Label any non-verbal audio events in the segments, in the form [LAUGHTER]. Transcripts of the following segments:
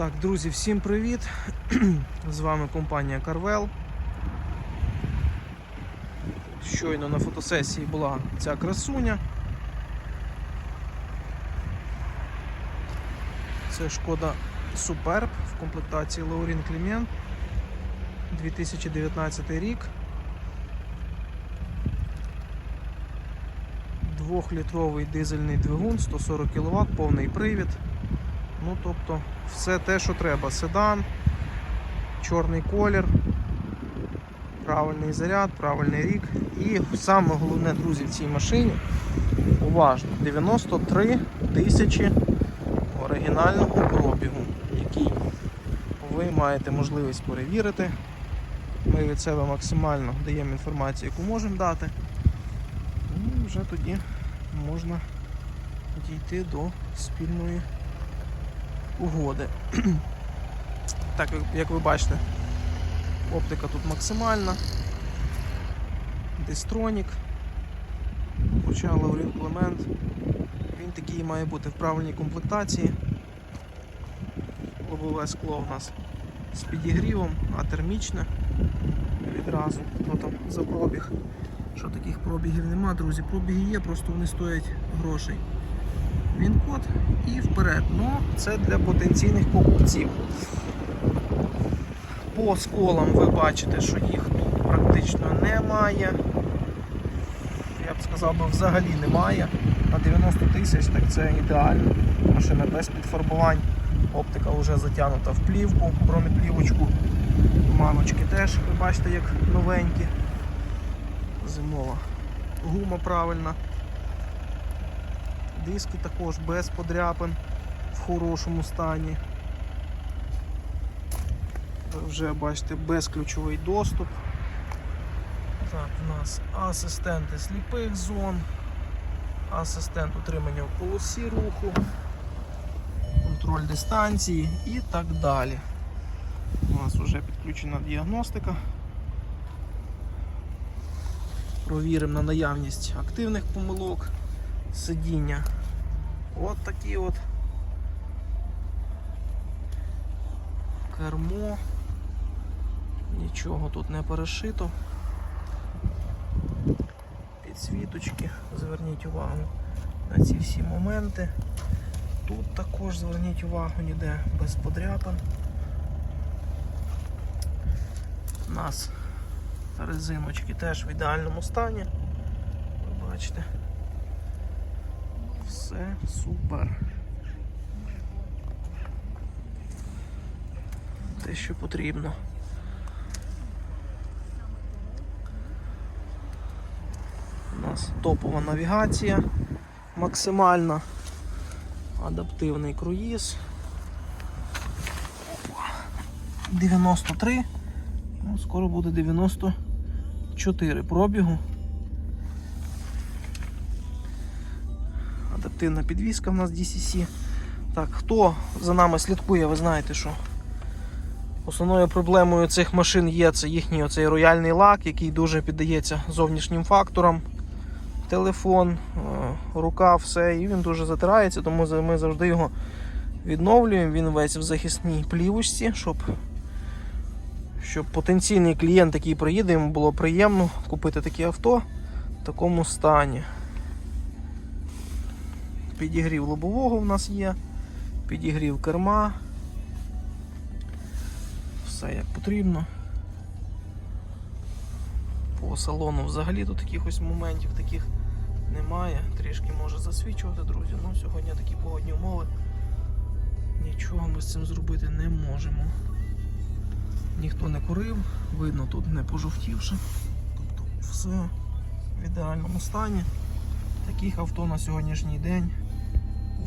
Так, друзі, всім привіт! [CLEARS THROAT] З вами компанія Carvel. Щойно на фотосесії була ця красуня. Це шкода Superb в комплектації Лаурін Клімент 2019 рік. Двохлітровий дизельний двигун, 140 кВт, повний привід. Ну, тобто, все те, що треба. Седан, чорний колір, правильний заряд, правильний рік. І саме головне, друзі, в цій машині уважно, 93 тисячі оригінального пробігу, який ви маєте можливість перевірити. Ми від себе максимально даємо інформацію, яку можемо дати. І вже тоді можна дійти до спільної угоди. [CLEARS THROAT] Так, як- ви бачите, оптика тут максимальна. Дистронік. Хоча Лаурін. Він такий має бути в правильній комплектації. Лобове скло у нас з підігрівом, а термічне відразу. Хто там за пробіг? Що таких пробігів нема, друзі. Пробіги є, просто вони стоять грошей він код і вперед. Ну, це для потенційних покупців. По сколам ви бачите, що їх тут практично немає. Я б сказав, би взагалі немає. На 90 тисяч так це ідеально. Машина без підфарбувань. Оптика вже затягнута в плівку, бронеплівочку. Маночки теж, ви бачите, як новенькі. Зимова. Гума правильна. Диски також без подряпин в хорошому стані. Вже бачите безключовий доступ. Так, у нас асистенти сліпих зон, асистент утримання в полосі руху, контроль дистанції і так далі. У нас вже підключена діагностика. Провіримо на наявність активних помилок сидіння. От такі от кермо. Нічого тут не перешито. Підсвіточки, зверніть увагу на ці всі моменти. Тут також зверніть увагу, ніде без подряпин. У нас резиночки теж в ідеальному стані. Ви бачите. Все супер. Те, що потрібно. У нас топова навігація максимальна, адаптивний круїз. Опа. 93. Ну, скоро буде 94 пробігу. Адаптивна підвізка в нас DCC. Так, хто за нами слідкує, ви знаєте, що основною проблемою цих машин є це їхній оцей рояльний лак, який дуже піддається зовнішнім факторам. Телефон, е, рука, все, і він дуже затирається, тому ми завжди його відновлюємо. Він весь в захисній плівочці, щоб, щоб потенційний клієнт, який приїде, йому було приємно купити таке авто в такому стані. Підігрів лобового в нас є, підігрів керма. Все як потрібно. По салону взагалі тут якихось моментів таких немає. Трішки може засвічувати, друзі. Ну, сьогодні такі погодні умови. Нічого ми з цим зробити не можемо. Ніхто не курив, видно тут не пожовтівши. Тобто все в ідеальному стані. Таких авто на сьогоднішній день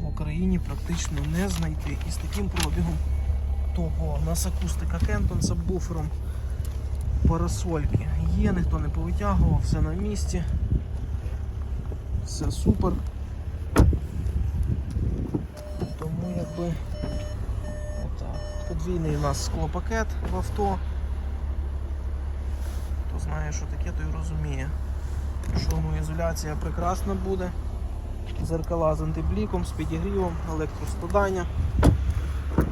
в Україні практично не знайти. І з таким пробігом. У нас акустика Кентон з буфером. Парасольки є, ніхто не повитягував, все на місці. Все супер. Тому якби отак. Подвійний у нас склопакет в авто. Хто знає, що таке, той розуміє. Шумоізоляція прекрасна буде. Зеркала з антибліком, з підігрівом, електроскладання.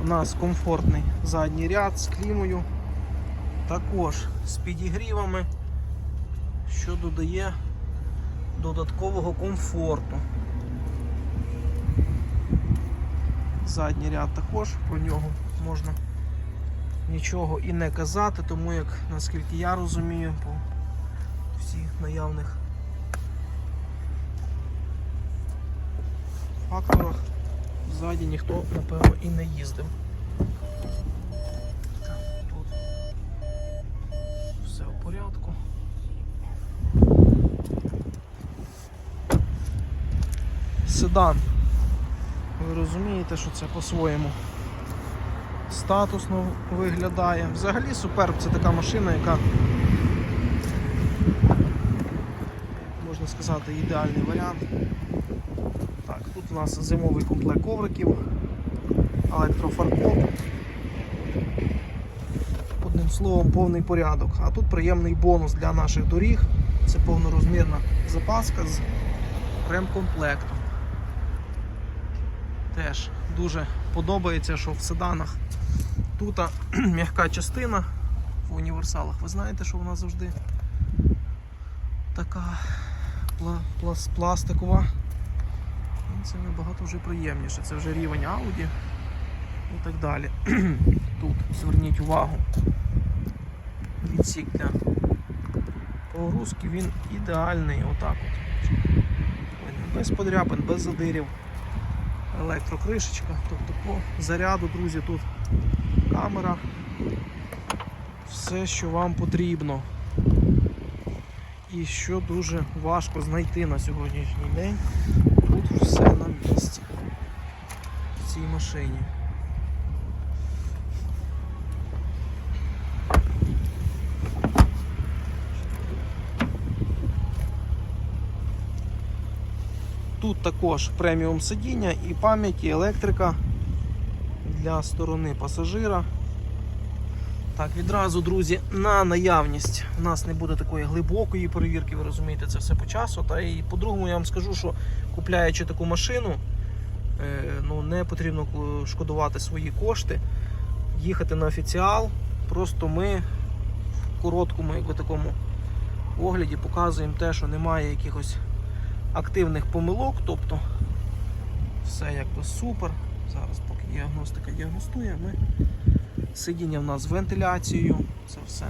У нас комфортний задній ряд з клімою, також з підігрівами, що додає додаткового комфорту. Задній ряд також про нього можна нічого і не казати, тому як наскільки я розумію, по всіх наявних факторах ззаді ніхто, напевно, і не їздив. Тут все в порядку. Седан. Ви розумієте, що це по-своєму статусно виглядає. Взагалі Суперб це така машина, яка, можна сказати, ідеальний варіант. У нас зимовий комплект ковриків, електрофаркоп. Одним словом, повний порядок. А тут приємний бонус для наших доріг. Це повнорозмірна запаска з ремкомплектом. Теж дуже подобається, що в седанах тут [CLEARS THROAT] м'яка частина в універсалах. Ви знаєте, що вона завжди така пла- плас- пластикова. Ну, Це набагато вже приємніше. Це вже рівень Audi і так далі. [CLEARS THROAT] Тут зверніть увагу. Відсік для погрузки він ідеальний. Отак от. Без подряпин, без задирів. Електрокришечка. Тобто по заряду, друзі, тут камера. Все, що вам потрібно. І що дуже важко знайти на сьогоднішній день. Тут все на місці. В цій машині. Тут також преміум сидіння і пам'ять, і електрика для сторони пасажира. Так, відразу, друзі, на наявність у нас не буде такої глибокої перевірки, ви розумієте, це все по часу. Та і по-другому я вам скажу, що купляючи таку машину, е, ну, не потрібно шкодувати свої кошти, їхати на офіціал. Просто ми в короткому якби, такому огляді показуємо те, що немає якихось активних помилок, тобто все якби супер. Зараз поки діагностика діагностує, ми сидіння в нас з вентиляцією, це все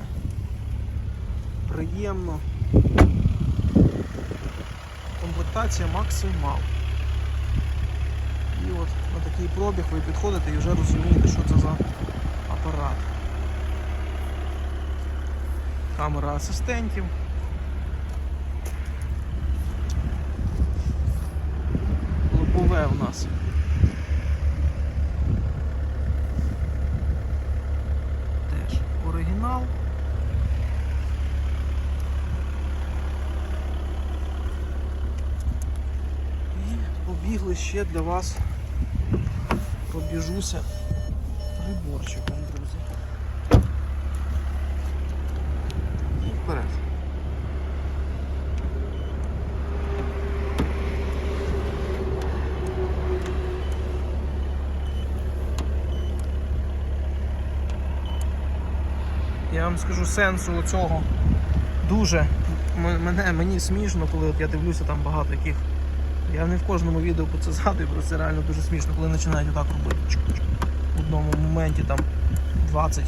приємно. Комплектація максимал. І от на такий пробіг ви підходите і вже розумієте, що це за апарат. Камера асистентів. Лобове у нас. Теж оригінал. І побігли ще для вас. Пробіжуся приборчиком, друзі. І вперед. Я вам скажу сенсу цього дуже мене, мені смішно, коли от я дивлюся там багато яких. Я не в кожному відео про це згадую, про це реально дуже смішно, коли починають отак робити. В одному моменті там 20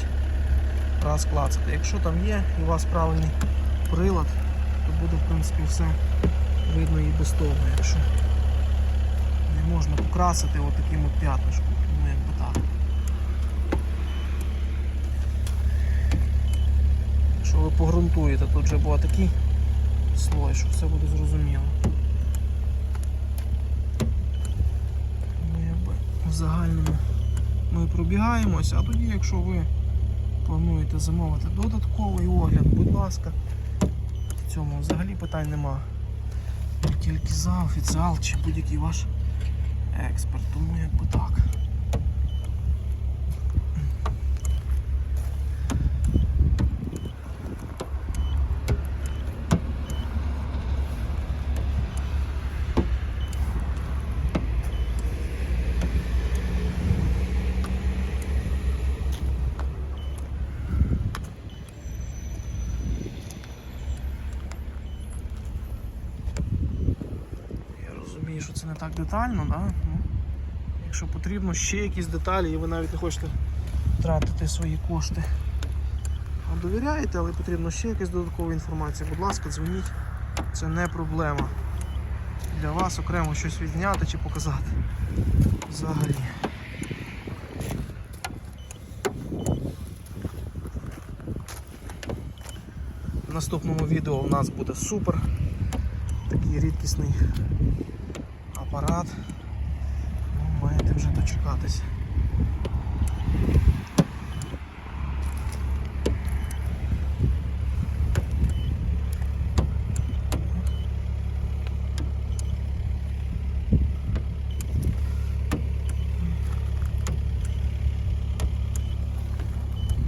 раз клацати. Якщо там є і у вас правильний прилад, то буде в принципі все видно і без того, якщо не можна покрасити отаким от п'ятнишком. Ну якби так. Ви погрунтуєте, тут вже був такий слой, що все буде зрозуміло. Ну, якби В загальному ми пробігаємося, а тоді, якщо ви плануєте замовити додатковий огляд, будь ласка, в цьому взагалі питань нема. Тільки за офіціал чи будь-який ваш експерт, тому якби так. Подивимося не так детально, да? ну, якщо потрібно ще якісь деталі, і ви навіть не хочете тратити свої кошти. А довіряєте, але потрібно ще якась додаткова інформація. Будь ласка, дзвоніть, це не проблема. Для вас окремо щось відняти чи показати. Взагалі. В наступному відео у нас буде супер. Такий рідкісний апарат. Ну, маєте вже дочекатись.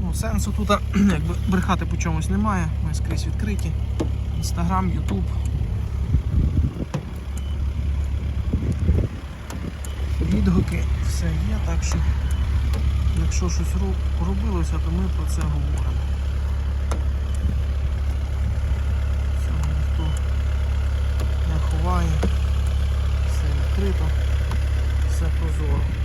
Ну, сенсу тут [CLEARS THROAT] якби брехати по чомусь немає. Ми скрізь відкриті. Інстаграм, Ютуб. відгуки, все є, так що якщо щось робилося, то ми про це говоримо. Цього ніхто не ховає, все відкрито, все прозоро.